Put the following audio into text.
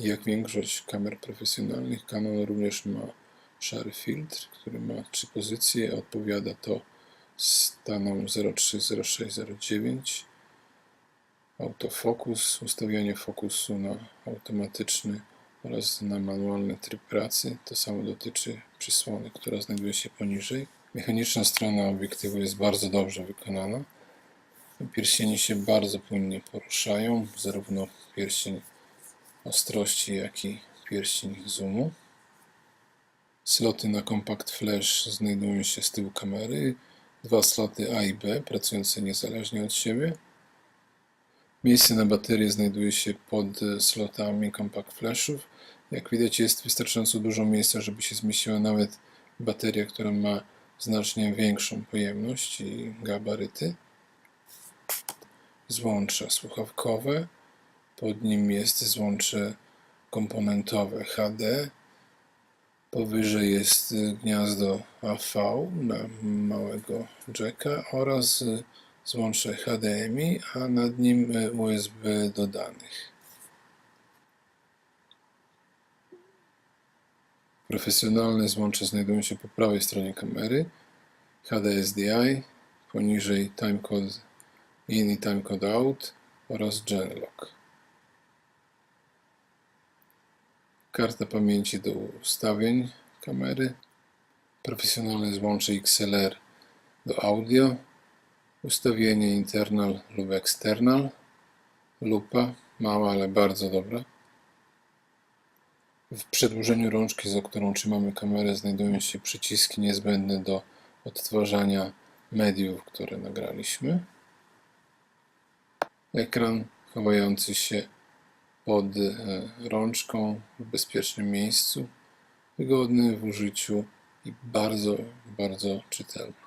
Jak większość kamer profesjonalnych, Canon również ma szary filtr, który ma trzy pozycje. Odpowiada to stanom 03, 06, 09. Autofokus, ustawianie fokusu na automatyczny oraz na manualny tryb pracy. To samo dotyczy przysłony, która znajduje się poniżej. Mechaniczna strona obiektywu jest bardzo dobrze wykonana. Pierścienie się bardzo płynnie poruszają, zarówno pierścień ostrości, jak i pierścień zoomu. Sloty na Compact Flash znajdują się z tyłu kamery. Dwa sloty A i B, pracujące niezależnie od siebie. Miejsce na baterię znajduje się pod e, slotami Compact Flashów. Jak widać jest wystarczająco dużo miejsca, żeby się zmieściła nawet bateria, która ma znacznie większą pojemność i gabaryty. Złącza słuchawkowe. Pod nim jest złącze komponentowe HD. Powyżej jest gniazdo AV na małego jacka oraz złącze HDMI, a nad nim USB do danych. Profesjonalne złącze znajdują się po prawej stronie kamery. HDSDI, poniżej timecode in i timecode out oraz Genlock. Karta pamięci do ustawień kamery. Profesjonalne złącze XLR do audio. Ustawienie internal lub external. Lupa, mała, ale bardzo dobra. W przedłużeniu rączki, za którą trzymamy kamerę, znajdują się przyciski niezbędne do odtwarzania mediów, które nagraliśmy. Ekran chowający się pod e, rączką w bezpiecznym miejscu, wygodny w użyciu i bardzo, bardzo czytelny.